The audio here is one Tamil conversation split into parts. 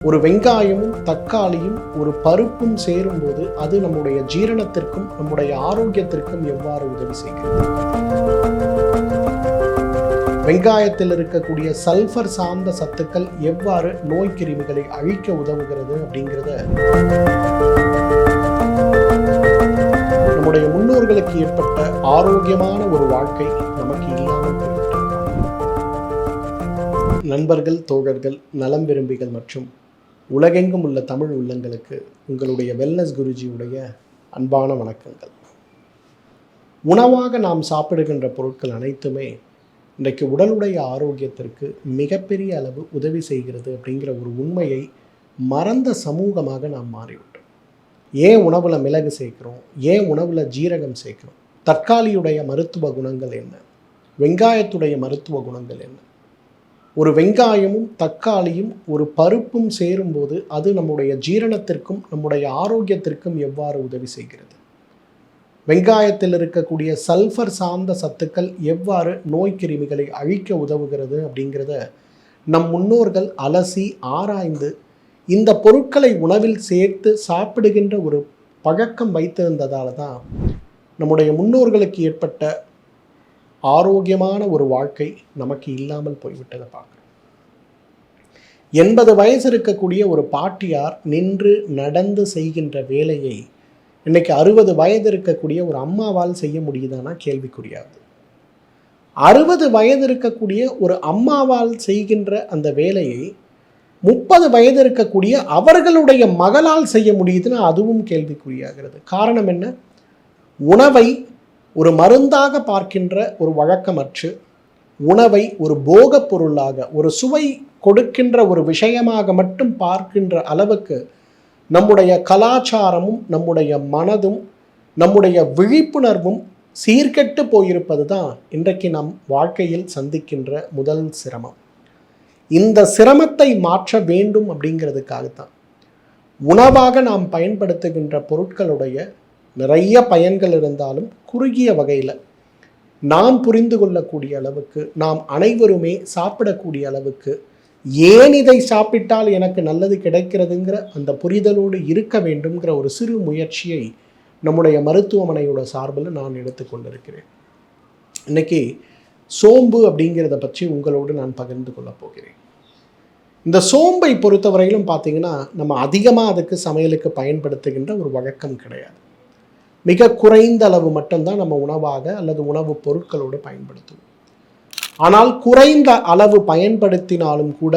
ஒரு வெங்காயமும் தக்காளியும் ஒரு பருப்பும் சேரும்போது அது நம்முடைய ஜீரணத்திற்கும் நம்முடைய ஆரோக்கியத்திற்கும் எவ்வாறு உதவி செய்கிறது? வெங்காயத்தில் இருக்கக்கூடிய சல்ஃபர் சார்ந்த சத்துக்கள் எவ்வாறு நோய் கிருமிகளை அழிக்க உதவுகிறது அப்படிங்கிறத நம்முடைய முன்னோர்களுக்கு ஏற்பட்ட ஆரோக்கியமான ஒரு வாழ்க்கை நமக்கு இல்லாமல் நண்பர்கள் தோழர்கள் நலம் விரும்பிகள் மற்றும் உலகெங்கும் உள்ள தமிழ் உள்ளங்களுக்கு உங்களுடைய வெல்னஸ் குருஜியுடைய அன்பான வணக்கங்கள். உணவாக நாம் சாப்பிடுகின்ற பொருட்கள் அனைத்துமே இன்றைக்கு உடலுடைய ஆரோக்கியத்திற்கு மிகப்பெரிய அளவு உதவி செய்கிறது அப்படிங்கிற ஒரு உண்மையை மறந்த சமூகமாக நாம் மாறிவிட்டோம். ஏன் உணவில் மிளகு சேர்க்கிறோம்? ஏன் உணவில் ஜீரகம் சேர்க்கிறோம்? தக்காளியுடைய மருத்துவ குணங்கள் என்ன? வெங்காயத்துடைய மருத்துவ குணங்கள் என்ன? ஒரு வெங்காயமும் தக்காளியும் ஒரு பருப்பும் சேரும்போது அது நம்முடைய ஜீரணத்திற்கும் நம்முடைய ஆரோக்கியத்திற்கும் எவ்வாறு உதவி செய்கிறது? வெங்காயத்தில் இருக்கக்கூடிய சல்ஃபர் சார்ந்த சத்துக்கள் எவ்வாறு நோய் கிருமிகளை அழிக்க உதவுகிறது அப்படிங்கிறத நம் முன்னோர்கள் அலசி ஆராய்ந்து இந்த பொருட்களை உணவில் சேர்த்து சாப்பிடுகின்ற ஒரு பழக்கம் வைத்திருந்ததால் தான் நம்முடைய முன்னோர்களுக்கு ஏற்பட்ட ஆரோக்கியமான ஒரு வாழ்க்கை நமக்கு இல்லாமல் போய்விட்டதை பார்க்குறோம். எண்பது வயசு இருக்கக்கூடிய ஒரு பாட்டியார் நின்று நடந்து செய்கின்ற வேலையை இன்னைக்கு அறுபது வயது இருக்கக்கூடிய ஒரு அம்மாவால் செய்ய முடியுதானா? கேள்விக்குறியாது. அறுபது வயது இருக்கக்கூடிய ஒரு அம்மாவால் செய்கின்ற அந்த வேலையை முப்பது வயது இருக்கக்கூடிய அவர்களுடைய மகளால் செய்ய முடியுதுன்னா அதுவும் கேள்விக்குறியாகிறது. காரணம் என்ன? உணவை ஒரு மருந்தாக பார்க்கின்ற ஒரு வழக்கமற்று உணவை ஒரு போகப் பொருளாக ஒரு சுவை கொடுக்கின்ற ஒரு விஷயமாக மட்டும் பார்க்கின்ற அளவுக்கு நம்முடைய கலாச்சாரமும் நம்முடைய மனதும் நம்முடைய விழிப்புணர்வும் சீர்கெட்டு போயிருப்பது தான் இன்றைக்கு நம் வாழ்க்கையில் சந்திக்கின்ற முதல் சிரமம். இந்த சிரமத்தை மாற்ற வேண்டும் அப்படிங்கிறதுக்காகத்தான். உணவாக நாம் பயன்படுத்துகின்ற பொருட்களுடைய நிறைய பயன்கள் இருந்தாலும் குறுகிய வகையில் நாம் புரிந்து கொள்ளக்கூடிய அளவுக்கு நாம் அனைவருமே சாப்பிடக்கூடிய அளவுக்கு ஏன் இதை சாப்பிட்டால் எனக்கு நல்லது கிடைக்கிறதுங்கிற அந்த புரிதலோடு இருக்க வேண்டும்ங்கிற ஒரு சிறு முயற்சியை நம்முடைய மருத்துவமனையோட சார்பில் நான் எடுத்துக்கொண்டிருக்கிறேன் இன்னைக்கு சோம்பு அப்படிங்கிறத பற்றி உங்களோடு நான் பகிர்ந்து கொள்ளப் போகிறேன். இந்த சோம்பை பொறுத்தவரையிலும் பார்த்தீங்கன்னா நம்ம அதிகமாக அதுக்கு சமையலுக்கு பயன்படுத்துகின்ற ஒரு வழக்கம் கிடையாது. மிக குறைந்த அளவு மட்டும்தான் நம்ம உணவாக அல்லது உணவுப் பொருட்களோடு பயன்படுத்துவோம். ஆனால் குறைந்த அளவு பயன்படுத்தினாலும் கூட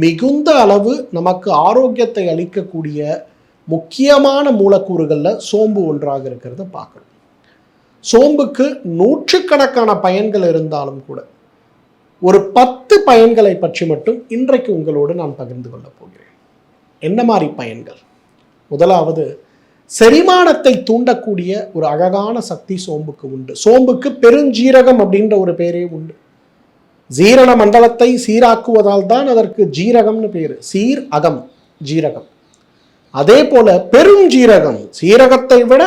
மிகுந்த அளவு நமக்கு ஆரோக்கியத்தை அளிக்கக்கூடிய முக்கியமான மூலக்கூறுகளில் சோம்பு ஒன்றாக இருக்கிறத பார்க்கணும் சோம்புக்கு நூற்றுக்கணக்கான பயன்கள் இருந்தாலும் கூட ஒரு பத்து பயன்களை பற்றி மட்டும் இன்றைக்கு உங்களோடு நான் பகிர்ந்து கொள்ளப் போகிறேன். என்ன மாதிரி பயன்கள்? முதலாவது செரிமானத்தை தூண்டக்கூடிய ஒரு அழகான சக்தி சோம்புக்கு உண்டு. சோம்புக்கு பெருஞ்சீரகம் அப்படின்ற ஒரு பேரே உண்டு. ஜீரண மண்டலத்தை சீராக்குவதால் தான் அதற்கு ஜீரகம்னு பேர். சீர் அகம் ஜீரகம். அதே போல பெருஞ்சீரகம் சீரகத்தை விட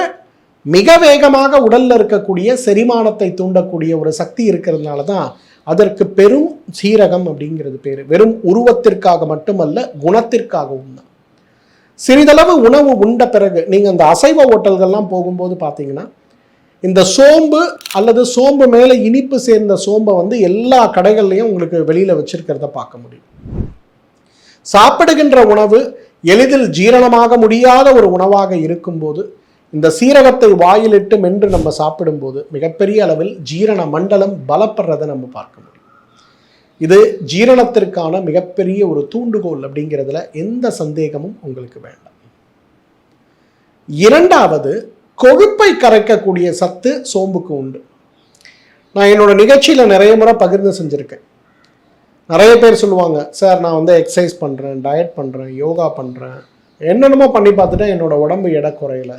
மிக வேகமாக உடல்ல இருக்கக்கூடிய செரிமானத்தை தூண்டக்கூடிய ஒரு சக்தி இருக்கிறதுனால தான் அதற்கு பெரும் சீரகம் அப்படிங்கிறது பேர். வெறும் உருவத்திற்காக மட்டுமல்ல குணத்திற்காகவும் தான். சிறிதளவு உணவு உண்ட பிறகு நீங்கள் இந்த அசைவ ஹோட்டல்கள்லாம் போகும்போது பார்த்தீங்கன்னா இந்த சோம்பு அல்லது சோம்பு மேலே இனிப்பு சேர்ந்த சோம்பை வந்து எல்லா கடைகள்லையும் உங்களுக்கு வெளியில் வச்சிருக்கிறத பார்க்க முடியும். சாப்பிடுகின்ற உணவு எளிதில் ஜீரணமாக முடியாத ஒரு உணவாக இருக்கும்போது இந்த சீரகத்தை வாயிலிட்டு மென்று நம்ம சாப்பிடும்போது மிகப்பெரிய அளவில் ஜீரண மண்டலம் பலப்படுறதை நம்ம பார்க்க முடியும். இது ஜீரணத்திற்கான மிகப்பெரிய ஒரு தூண்டுகோல் அப்படிங்கிறதுல எந்த சந்தேகமும் உங்களுக்கு வேண்டாம். இரண்டாவது கொழுப்பை கரைக்கக்கூடிய சத்து சோம்புக்கு உண்டு. நான் என்னோட நிகழ்ச்சியில் நிறைய முறை பகிர்ந்து செஞ்சுருக்கேன். நிறைய பேர் சொல்லுவாங்க சார் நான் வந்து எக்ஸசைஸ் பண்ணுறேன் டயட் பண்ணுறேன் யோகா பண்ணுறேன் என்னென்னமோ பண்ணி பார்த்துட்டேன் என்னோட உடம்பு எடை குறையல.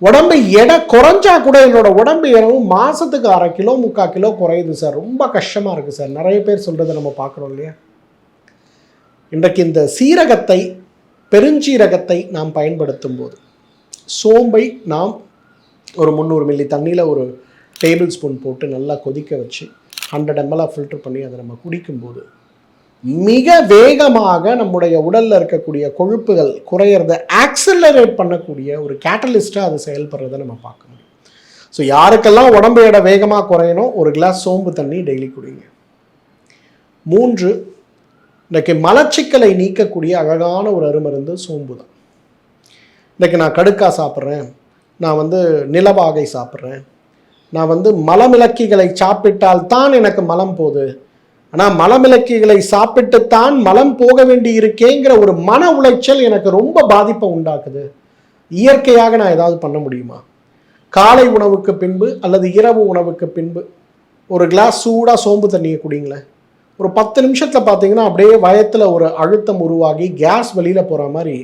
உடம்பு எடை குறைஞ்சா கூட என்னோட உடம்பு எடவும் மாதத்துக்கு அரை கிலோ முக்கால் கிலோ குறையுது சார். ரொம்ப கஷ்டமாக இருக்குது சார். நிறைய பேர் சொல்கிறத நம்ம பார்க்குறோம் இல்லையா? இன்றைக்கு இந்த சீரகத்தை பெருஞ்சீரகத்தை நாம் பயன்படுத்தும் போது சோம்பை நாம் ஒரு முந்நூறு மில்லி தண்ணியில் ஒரு டேபிள் ஸ்பூன் போட்டு நல்லா கொதிக்க வச்சு ஹண்ட்ரட் எம்எல்லாக ஃபில்டர் பண்ணி அதை நம்ம குடிக்கும்போது மிக வேகமாக நம்முடைய உடலில் இருக்கக்கூடிய கொழுப்புகள் குறையிறத ஆக்சலரேட் பண்ணக்கூடிய ஒரு கேட்டலிஸ்ட்டாக அது செயல்படுறதை நம்ம பார்க்க முடியும். ஸோ யாருக்கெல்லாம் உடம்பு எடை வேகமாக குறையணும் ஒரு கிளாஸ் சோம்பு தண்ணி டெய்லி குடிங்க. மூன்று இன்றைக்கு மலச்சிக்கலை நீக்கக்கூடிய அழகான ஒரு அருமருந்து சோம்பு தான். இன்னைக்கு நான் கடுக்கா சாப்பிட்றேன் நான் வந்து நிலவாகை சாப்பிட்றேன் நான் வந்து மலமிளக்கிகளை சாப்பிட்டால் தான் எனக்கு மலம் போகுது ஆனால் மலமிளக்கிகளை சாப்பிட்டுத்தான் மலம் போக வேண்டி இருக்கேங்கிற ஒரு மன உளைச்சல் எனக்கு ரொம்ப பாதிப்பை உண்டாக்குது. இயற்கையாக நான் ஏதாவது பண்ண முடியுமா? காலை உணவுக்கு பின்பு அல்லது இரவு உணவுக்கு பின்பு ஒரு கிளாஸ் சூடாக சோம்பு தண்ணியை குடிங்களேன். ஒரு பத்து நிமிஷத்தில் பார்த்தீங்கன்னா அப்படியே வயத்தில் ஒரு அழுத்தம் உருவாகி கேஸ் வெளியில் போகிற மாதிரி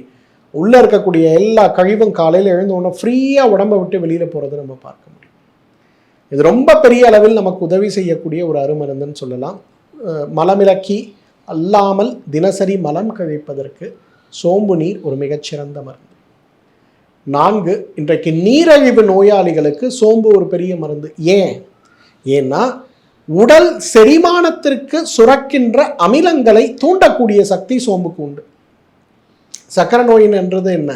உள்ளே இருக்கக்கூடிய எல்லா கழிவும் காலையில் எழுந்தோடனே ஃப்ரீயாக உடம்பை விட்டு வெளியில் போகிறத நம்ம பார்க்க முடியும். இது ரொம்ப பெரிய அளவில் நமக்கு உதவி செய்யக்கூடிய ஒரு அருமருந்துன்னு சொல்லலாம். மலமிளக்கி அல்லாமல் தினசரி மலம் கழிப்பதற்கு சோம்பு நீர் ஒரு மிகச்சிறந்த மருந்து. நான்கு இன்றைக்கு நீரழிவு நோயாளிகளுக்கு சோம்பு ஒரு பெரிய மருந்து. ஏன்? ஏன்னா உடல் செரிமானத்திற்கு சுரக்கின்ற அமிலங்களை தூண்டக்கூடிய சக்தி சோம்புக்கு உண்டு. சக்கரை நோயின் என்றது என்ன?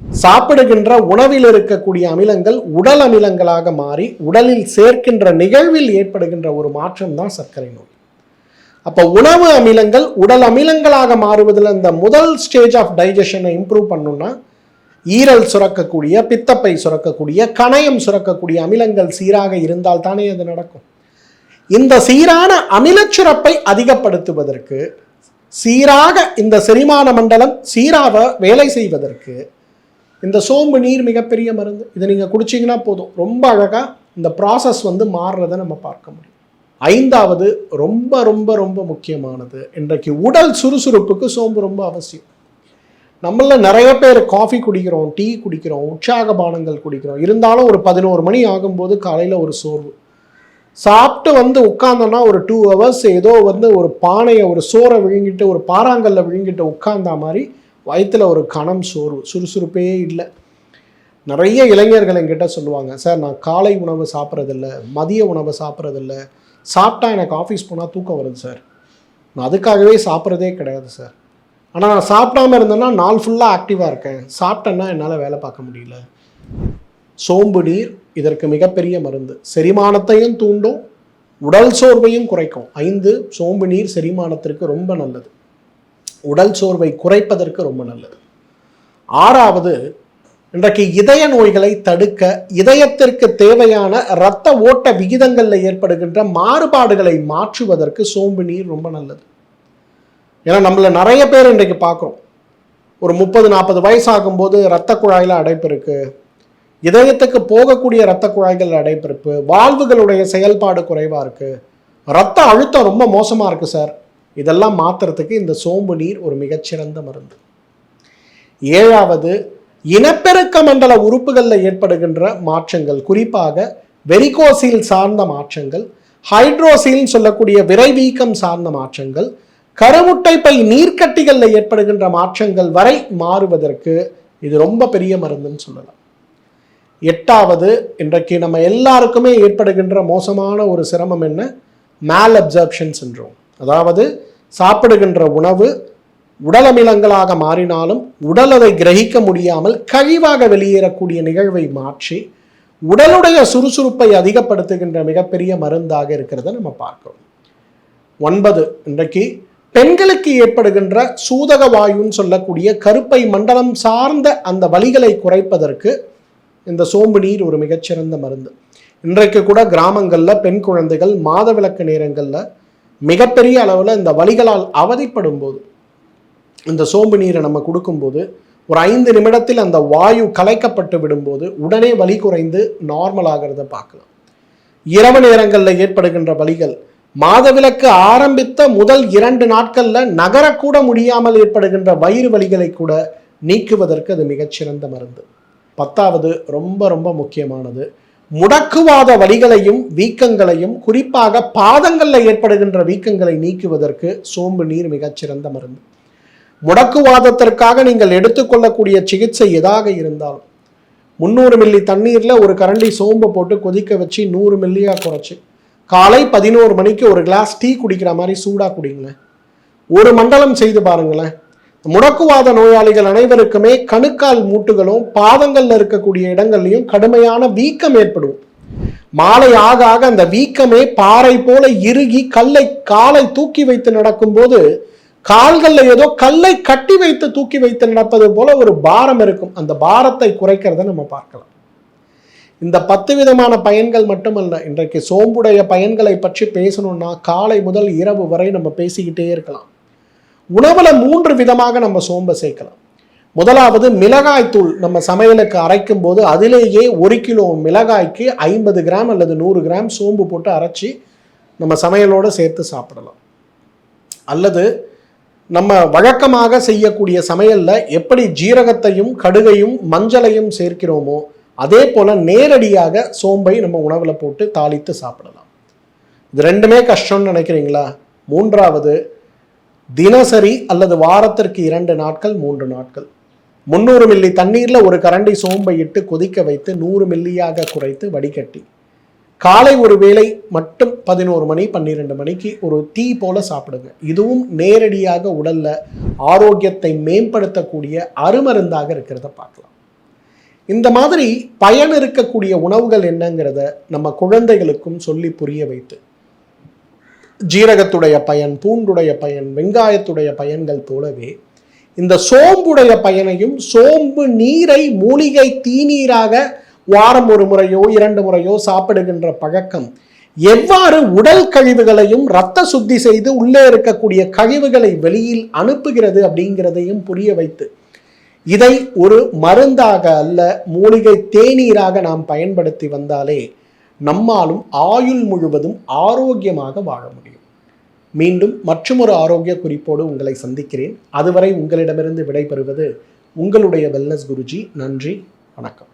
சாப்பிடுகின்ற உணவில் இருக்கக்கூடிய அமிலங்கள் உடல் அமிலங்களாக மாறி உடலில் சேர்க்கின்ற நிகழ்வில் ஏற்படுகின்ற ஒரு மாற்றம் தான் சர்க்கரை நோய். அப்போ உணவு அமிலங்கள் உடல் அமிலங்களாக மாறுவதில் இந்த முதல் ஸ்டேஜ் ஆஃப் டைஜஷனை இம்ப்ரூவ் பண்ணணும்னா ஈரல் சுரக்கக்கூடிய பித்தப்பை சுரக்கக்கூடிய கணையம் சுரக்கக்கூடிய அமிலங்கள் சீராக இருந்தால் தானே அது நடக்கும். இந்த சீரான அமிலச்சுரப்பை அதிகப்படுத்துவதற்கு சீராக இந்த செரிமான மண்டலம் சீராக வேலை செய்வதற்கு இந்த சோம்பு நீர் மிகப்பெரிய மருந்து. இதை நீங்கள் குடிச்சிங்கன்னா போதும். ரொம்ப அழகாக இந்த ப்ராசஸ் வந்து மாறுறதை நம்ம பார்க்க முடியும். ஐந்தாவது ரொம்ப ரொம்ப ரொம்ப முக்கியமானது. இன்றைக்கு உடல் சுறுசுறுப்புக்கு சோம்பு ரொம்ப அவசியம். நம்மள நிறைய பேர் காஃபி குடிக்கிறோம் டீ குடிக்கிறோம் உற்சாக பானங்கள் குடிக்கிறோம். இருந்தாலும் ஒரு பதினோரு மணி ஆகும்போது காலையில் ஒரு சோர்வு. சாப்பிட்டு வந்து உட்காந்தோன்னா ஒரு டூ ஹவர்ஸ் ஏதோ வந்து ஒரு பானையை ஒரு சோறை விழுங்கிட்டு ஒரு பாறாங்கல்ல விழுங்கிட்டு உட்காந்தா மாதிரி வயிற்றில் ஒரு கணம் சோர்வு. சுறுசுறுப்பே இல்லை. நிறைய இளைஞர்கள் என்கிட்ட சொல்லுவாங்க சார் நான் காலை உணவு சாப்பிட்றதில்ல மதிய உணவு சாப்பிட்றதில்ல சாப்பிட்டா எனக்கு ஆஃபீஸ் போனால் தூக்கம் வருது சார் நான் அதுக்காகவே சாப்பிட்றதே கிடையாது சார் ஆனால் நான் சாப்பிடாம இருந்தேன்னா நாள் ஃபுல்லாக ஆக்டிவாக இருக்கேன். சாப்பிட்டேன்னா என்னால் வேலை பார்க்க முடியல. சோம்பு நீர் இதற்கு மிகப்பெரிய மருந்து. செரிமானத்தையும் தூண்டும் உடல் சோர்வையும் குறைக்கும். ஐந்து சோம்பு நீர் செரிமானத்திற்கு ரொம்ப நல்லது. உடல் சோர்வை குறைப்பதற்கு ரொம்ப நல்லது. ஆறாவது இன்றைக்கு இதய நோய்களை தடுக்க இதயத்திற்கு தேவையான இரத்த ஓட்ட விகிதங்களில் ஏற்படுகின்ற மாறுபாடுகளை மாற்றுவதற்கு சோம்பு நீர் ரொம்ப நல்லது. ஏன்னா நம்மளை நிறைய பேர் இன்றைக்கு பார்க்குறோம். ஒரு முப்பது நாற்பது வயசு ஆகும்போது இரத்த குழாயில் அடைப்பு இருக்குது இதயத்துக்கு போகக்கூடிய இரத்த குழாய்கள் அடைப்பிருப்பு வாழ்வுகளுடைய செயல்பாடு குறைவாக இருக்குது ரத்த அழுத்தம் ரொம்ப மோசமாக இருக்குது சார். இதெல்லாம் மாற்றுறதுக்கு இந்த சோம்பு நீர் ஒரு மிகச்சிறந்த மருந்து. ஏழாவது இனப்பெருக்க மண்டல உறுப்புகளில் ஏற்படுகின்ற மாற்றங்கள் குறிப்பாக வெரிகோசில் சார்ந்த மாற்றங்கள் ஹைட்ரோசில் சொல்லக்கூடிய விரைவீக்கம் சார்ந்த மாற்றங்கள் கருமுட்டை பை நீர்க்கட்டிகளில் ஏற்படுகின்ற மாற்றங்கள் வரை மாறுவதற்கு இது ரொம்ப பெரிய மருந்துன்னு சொல்லலாம். எட்டாவது இன்றைக்கு நம்ம எல்லாருக்குமே ஏற்படுகின்ற மோசமான ஒரு சிரமம் என்ன? மேல் அப்சர்ப்ஷன் சின்ரோம் அதாவது சாப்பிடுகின்ற உணவு உடல் அமிலங்களாக மாறினாலும் உடல் அதை கிரகிக்க முடியாமல் கழிவாக வெளியேறக்கூடிய நிகழ்வை மாற்றி உடலுடைய சுறுசுறுப்பை அதிகப்படுத்துகின்ற மிகப்பெரிய மருந்தாக இருக்கிறத நம்ம பார்க்கிறோம். ஒன்பது இன்றைக்கு பெண்களுக்கு ஏற்படுகின்ற சூதக வாயுன்னு சொல்லக்கூடிய கருப்பை மண்டலம் சார்ந்த அந்த வழிகளை குறைப்பதற்கு இந்த சோம்பு நீர் ஒரு மிகச்சிறந்த மருந்து. இன்றைக்கு கூட கிராமங்களில் பெண் குழந்தைகள் மாதவிலக்கு நேரங்களில் மிகப்பெரிய அளவில் இந்த வழிகளால் அவதிப்படும் போது இந்த சோம்பு நீரை நம்ம கொடுக்கும்போது ஒரு ஐந்து நிமிடத்தில் அந்த வாயு கலைக்கப்பட்டு விடும்போது உடனே வலி குறைந்து நார்மல் ஆகிறத பார்க்கலாம். இரவு நேரங்களில் ஏற்படுகின்ற வலிகள் மாதவிலக்கு ஆரம்பித்த முதல் இரண்டு நாட்களில் நகரக்கூட முடியாமல் ஏற்படுகின்ற வயிறு வலிகளை கூட நீக்குவதற்கு அது மிகச்சிறந்த மருந்து. பத்தாவது ரொம்ப ரொம்ப முக்கியமானது முடக்குவாத வலிகளையும் வீக்கங்களையும் குறிப்பாக பாதங்களில் ஏற்படுகின்ற வீக்கங்களை நீக்குவதற்கு சோம்பு நீர் மிகச்சிறந்த மருந்து. முடக்குவாதத்திற்காக நீங்கள் எடுத்துக்கொள்ளக்கூடிய சிகிச்சை எதாக இருந்தாலும் முந்நூறு மில்லி தண்ணீரில் ஒரு கரண்டி சோம்பை போட்டு கொதிக்க வச்சு நூறு மில்லியாக குறைச்சி காலை பதினோரு மணிக்கு ஒரு கிளாஸ் டீ குடிக்கிற மாதிரி சூடாக குடிங்களேன். ஒரு மண்டலம் செய்து பாருங்களேன். முடக்குவாத நோயாளிகள் அனைவருக்குமே கணுக்கால் மூட்டுகளும் பாதங்கள்ல இருக்கக்கூடிய இடங்கள்லையும் கடுமையான வீக்கம் ஏற்படும். மாலை ஆக ஆக அந்த வீக்கமே பாறை போல இறுகி கல்லை காலை தூக்கி வைத்து நடக்கும்போது கால்களில் ஏதோ கல்லை கட்டி வைத்து தூக்கி வைத்து நடப்பது போல ஒரு பாரம் இருக்கும். அந்த பாரத்தை குறைக்கிறத நம்ம பார்க்கலாம். இந்த பத்து விதமான பயன்கள் மட்டுமல்ல இன்றைக்கு சோம்புடைய பயன்களை பற்றி பேசணும்னா காலை முதல் இரவு வரை நம்ம பேசிக்கிட்டே இருக்கலாம். உணவில் மூன்று விதமாக நம்ம சோம்பை சேர்க்கலாம். முதலாவது மிளகாய்த்தூள் நம்ம சமையலுக்கு அரைக்கும் போது அதிலேயே ஒரு கிலோ மிளகாய்க்கு ஐம்பது கிராம் அல்லது நூறு கிராம் சோம்பு போட்டு அரைச்சி நம்ம சமையலோடு சேர்த்து சாப்பிடலாம். அல்லது நம்ம வழக்கமாக செய்யக்கூடிய சமையலில் எப்படி ஜீரகத்தையும் கடுகையும் மஞ்சளையும் சேர்க்கிறோமோ அதே போல நேரடியாக சோம்பை நம்ம உணவில் போட்டு தாளித்து சாப்பிடலாம். இது ரெண்டுமே கஷ்டம்னு நினைக்கிறீங்களா? மூன்றாவது தினசரி அல்லது வாரத்திற்கு இரண்டு நாட்கள் மூன்று நாட்கள். முந்நூறு மில்லி தண்ணீரில் ஒரு கரண்டி சோம்பை இட்டு கொதிக்க வைத்து நூறு மில்லியாக குறைத்து வடிகட்டி. காலை ஒரு வேளை மட்டும் பதினோரு மணி பன்னிரெண்டு மணிக்கு ஒரு டீ போல சாப்பிடுங்க. இதுவும் நேரடியாக உடல்ல ஆரோக்கியத்தை மேம்படுத்தக்கூடிய அருமருந்தாக இருக்கிறத பார்க்கலாம். இந்த மாதிரி பயன் இருக்கக்கூடிய உணவுகள் என்னங்கிறத நம்ம குழந்தைகளுக்கும் சொல்லி புரிய வைத்து ஜீரகத்துடைய பயன் பூண்டுடைய பயன் வெங்காயத்துடைய பயன்கள் போலவே இந்த சோம்புடைய பயனையும் சோம்பு நீரை மூலிகை தீநீராக வாரம் ஒரு முறையோ இரண்டு முறையோ சாப்பிடுகின்ற பழக்கம். எவ்வாறு உடல் கழிவுகளையும் இரத்த சுத்தி செய்து உள்ளே இருக்கக்கூடிய கழிவுகளை வெளியில் அனுப்புகிறது அப்படிங்கிறதையும் புரிய வைத்து. இதை ஒரு மருந்தாக அல்ல மூலிகை தேநீராக நாம் பயன்படுத்தி வந்தாலே நம்மாலும் ஆயுள் முழுவதும் ஆரோக்கியமாக வாழ முடியும். மீண்டும் மற்றொரு ஆரோக்கிய குறிப்போடு உங்களை சந்திக்கிறேன். அதுவரை உங்களிடமிருந்து விடைபெறுவது உங்களுடைய வெல்னஸ் குருஜி. நன்றி வணக்கம்.